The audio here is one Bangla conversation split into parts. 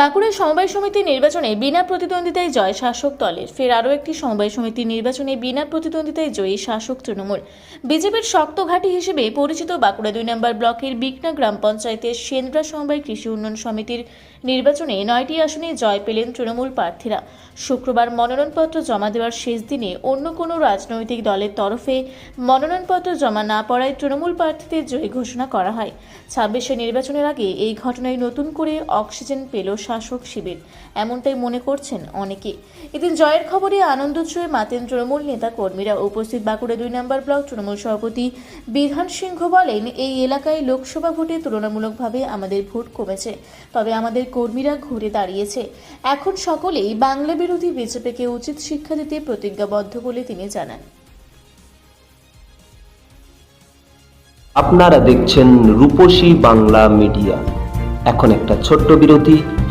বাঁকুড়া সমবায় সমিতি নির্বাচনে বিনা প্রতিদ্বন্দ্বিতায় জয় শাসক দলের। ফের আরও একটি সমবায় সমিতি নির্বাচনে বিনা প্রতিদ্বন্দ্বিতায় জয়ী শাসক তৃণমূল। বিজেপির শক্ত ঘাঁটি হিসেবে পরিচিত বাঁকুড়া দুই নম্বর ব্লকের বিকনা গ্রাম পঞ্চায়েতের সেন্দ্রা সমবায় কৃষি উন্নয়ন সমিতির নির্বাচনে নয়টি আসনে জয় পেলেন তৃণমূল প্রার্থীরা। শুক্রবার মনোনয়নপত্র জমা দেওয়ার শেষ দিনে অন্য কোনো রাজনৈতিক দলের তরফে মনোনয়নপত্র জমা না পড়ায় তৃণমূল প্রার্থীদের জয়ী ঘোষণা করা হয়। ছাব্বিশে নির্বাচনের আগে এই ঘটনায় নতুন করে অক্সিজেন পেল শাসক শিবির। এমনটাই মনে করছেন অনেকে। এদিন জয়ের খবরে আনন্দোৎসবে মাতেন তৃণমূল নেতা কর্মীরা উপস্থিত বাঁকুড়া দুই নম্বর ব্লক তৃণমূল সভাপতি বিধান সিংহ বলেন, এই এলাকায় লোকসভা ভোটে তুলনামূলকভাবে আমাদের ভোট কমেছে। তবে আমাদের কর্মীরা ঘুরে দাঁড়িয়েছে। এখন সকলেই বাংলা বিরোধী বিজেপিকে উচিত শিক্ষা দিতে প্রতিজ্ঞাবদ্ধ বলে তিনি জানান। আপনারা দেখছেন রূপসী বাংলা মিডিয়া। এখন একটা ছোট্ট বিরতি।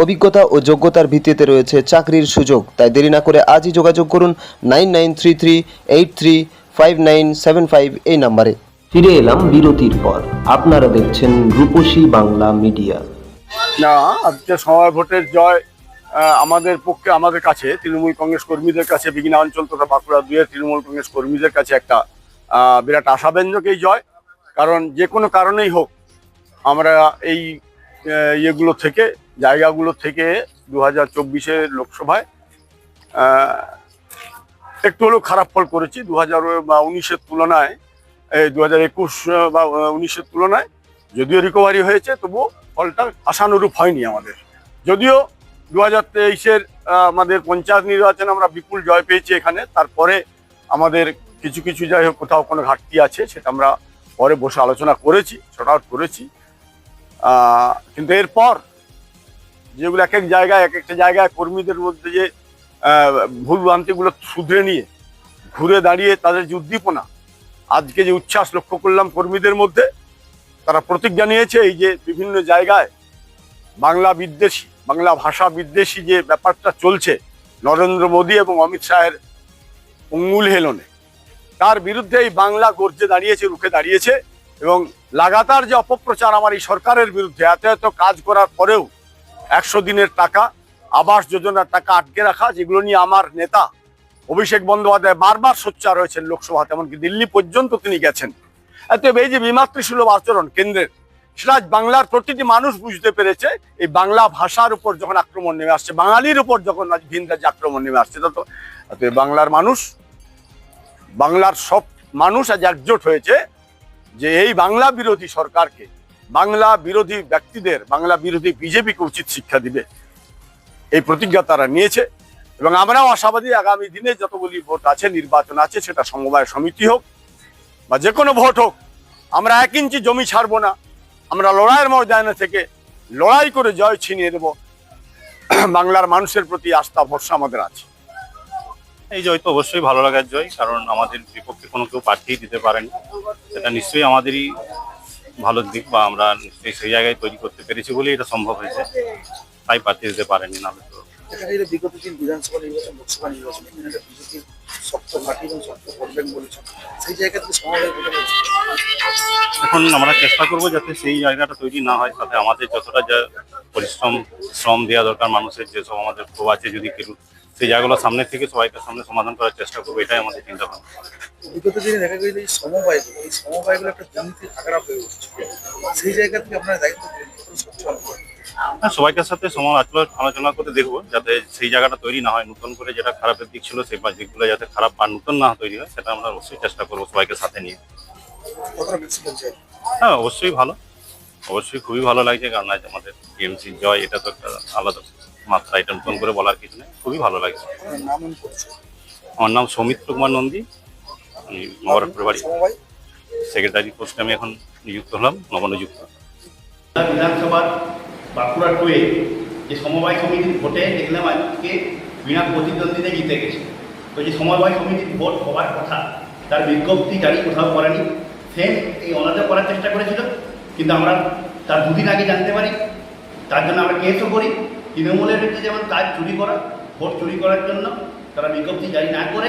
অভিজ্ঞতা ও যোগ্যতার ভিত্তিতে রয়েছে চাকরির সুযোগ। তাই দেরি না করে আজই যোগাযোগ করুন nine nine three three eight three five nine seven five এই নাম্বারে। ফিরে এলাম বিরতির পর। আপনারা দেখছেন রূপসী বাংলা মিডিয়া। না আজকে সময় ভোটের জয় আমাদের পক্ষে আমাদের কাছে তৃণমূল কংগ্রেস কর্মীদের কাছে বিঘ্না অঞ্চল তথা বাঁকুড়া দুয়ের তৃণমূল কংগ্রেস কর্মীদের কাছে একটা বিরাট আশাব্যঞ্জক এই জয়। কারণ যে কোনো কারণেই হোক আমরা এই ইয়েগুলো থেকে, জায়গাগুলো থেকে দু হাজার চব্বিশের লোকসভায় একটু হলেও খারাপ ফল করেছি। দু হাজার বা উনিশের তুলনায়, এই দু হাজার একুশ বা উনিশের তুলনায় যদিও রিকভারি হয়েছে তবুও ফলটা আশানুরূপ হয়নি আমাদের। যদিও দু হাজার তেইশের আমাদের পঞ্চায়েত নির্বাচনে আমরা বিপুল জয় পেয়েছি এখানে, তারপরে আমাদের কিছু কিছু যাই হোক কোথাও কোনো ঘাটতি আছে, সেটা আমরা পরে বসে আলোচনা করেছি শর্ট আউট করেছি। কিন্তু এরপর যেগুলো এক এক জায়গায় এক একটা জায়গায় কর্মীদের মধ্যে যে আহ, ভুল ভ্রান্তিগুলো শুধরে নিয়ে ঘুরে দাঁড়িয়ে তাদের যে উদ্দীপনা আজকে যে উচ্ছ্বাস লক্ষ্য করলাম কর্মীদের মধ্যে তারা প্রতিজ্ঞা নিয়েছে এই যে বিভিন্ন জায়গায় বাংলা বিদ্বেষী বাংলা ভাষা বিদ্বেষী যে ব্যাপারটা চলছে নরেন্দ্র মোদী এবং অমিত শাহের অঙ্গুল হেলনে তার বিরুদ্ধে এই বাংলা গর্জে দাঁড়িয়েছে রুখে দাঁড়িয়েছে। এবং লাগাতার যে অপপ্রচার আমার এই সরকারের বিরুদ্ধে, এত এত কাজ করার পরেও একশো দিনের টাকা, আবাস যোজনার টাকা আটকে রাখা, যেগুলো নিয়ে আমার নেতা অভিষেক বন্দ্যোপাধ্যায় বারবার সোচ্চার রয়েছেন লোকসভাতে, এমনকি দিল্লি পর্যন্ত তিনি গেছেন। অতএব এই যে বিমাতৃসুলভ আচরণ কেন্দ্রের, সেটা বাংলার প্রতিটি মানুষ বুঝতে পেরেছে, এই বাংলা ভাষার উপর যখন আক্রমণ নেমে আসছে, বাঙালির উপর যখন আজ ভিন রাজ্যে আক্রমণ নেমে আসছে তত বাংলার মানুষ, বাংলার সব মানুষ আজ একজোট হয়েছে। যে এই বাংলা বিরোধী সরকারকে বাংলা বিরোধী ব্যক্তিদের, বাংলা বিরোধী বিজেপিকে উচিত শিক্ষা দিবে। এই প্রতিজ্ঞা তারা নিয়েছে এবং আমরাও আশাবাদী আগামী দিনে যতগুলি ভোট আছে, নির্বাচন আছে, সেটা সমবায় সমিতি হোক বা যে কোনো ভোট হোক, আমরা এক ইঞ্চি জমি ছাড়বো না। আমরা লড়াইয়ের ময়দানে থেকে লড়াই করে জয় ছিনিয়ে দেব বাংলার মানুষের প্রতি আস্থা, ভরসা আমাদের আছে। এই জয় তো অবশ্যই ভালো লাগার জয় কারণ আমাদের বিপক্ষে কোনো কেউ পাঠিয়ে দিতে পারেনি এটা নিশ্চয়ই আমাদেরই ভালো দিক বা আমরা নিশ্চয়ই সেই জায়গায় তৈরি করতে পেরেছি বলেই এটা সম্ভব হয়েছে। তাই পাঠিয়ে দিতে পারেনি নাহলে তো বিগত দিন বিধানসভা নির্বাচন লোকসভা নির্বাচন এখানে একটা বিজেপির শক্ত ঘাঁটি এবং শক্ত করবেন বলেছেন সেই জায়গা থেকে সমবায় ভোটে রয়েছে এখন আমরা চেষ্টা করব যাতে সেই জায়গাটা তৈরি না হয় তাতে আমাদের যতটা যা পরিশ্রম শ্রম দেওয়া দরকার মানুষের যেসব আমাদের ক্ষোভ আছে যদি কেউ সেই জায়গাগুলো সামনে থেকে সবাইকে সামনে সমাধান করার চেষ্টা করব এটাই আমাদের চিন্তা ভাবনা। বিগত দিনে দেখা এই সমবায়গুলো এই সমবায়গুলো একটা দুর্নীতির আগ্রা হয়ে উঠছে। সেই জায়গা থেকে আপনারা দায়িত্ব হ্যাঁ সবাইকার সাথে সমান আলোচনা আলোচনা করে দেখব যাতে সেই জায়গাটা তৈরি না হয় নতুন করে যেটা খারাপের দিক ছিল সেই দিকগুলো যাতে খারাপ বা নতুন না তৈরি হয় সেটা আমরা অবশ্যই চেষ্টা করব সবাইকে সাথে নিয়ে। হ্যাঁ অবশ্যই ভালো। অবশ্যই খুবই ভালো লাগছে কারণ আজ আমাদের টিএমসি জয় এটা তো একটা আলাদা মাত্রা এটা নতুন করে বলার কিছু নেই। খুবই ভালো লাগছে আমার নাম সৌমিত্র কুমার নন্দী। আমি নবরপুর বাড়ি সেক্রেটারি পোস্টে আমি এখন নিযুক্ত হলাম, নবনিযুক্ত। বিধানসভার বাঁকুড়া টুয়ে যে সমবায় সমিতির ভোটে দেখলাম আজকে বিনা প্রতিদ্বন্দ্বিতা জিতে গেছে। তো যে সমবায় সমিতির ভোট হওয়ার কথা, তার বিজ্ঞপ্তি জারি, কোথাও করেনি। সেম এই অনাদের করার চেষ্টা করেছিল, কিন্তু আমরা তার দুদিন আগে জানতে পারি, তার জন্য আমরা কেসও করি। তৃণমূলের বিরুদ্ধে যেমন কাজ চুরি করা, ভোট চুরি করার জন্য তারা বিজ্ঞপ্তি জারি না করে,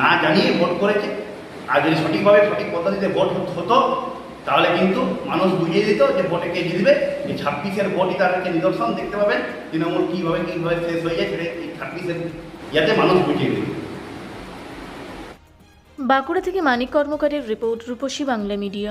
না জানিয়ে ভোট করেছে। আর যদি সঠিকভাবে সঠিক পদ্ধতিতে ভোট হতো, তাহলে কিন্তু মানুষ বুঝিয়ে দিত যে ভোটে কে জিতবে। এই ছাব্বিশের ভোটই তাদেরকে নিদর্শন, দেখতে পাবেন তৃণমূল কীভাবে কীভাবে শেষ হয়ে যায় সেটা এই ছাব্বিশের ইয়াতে মানুষ বুঝিয়ে দেবে। বাঁকুড়া থেকে মানিক কর্মকারের রিপোর্ট রূপসী বাংলা মিডিয়া।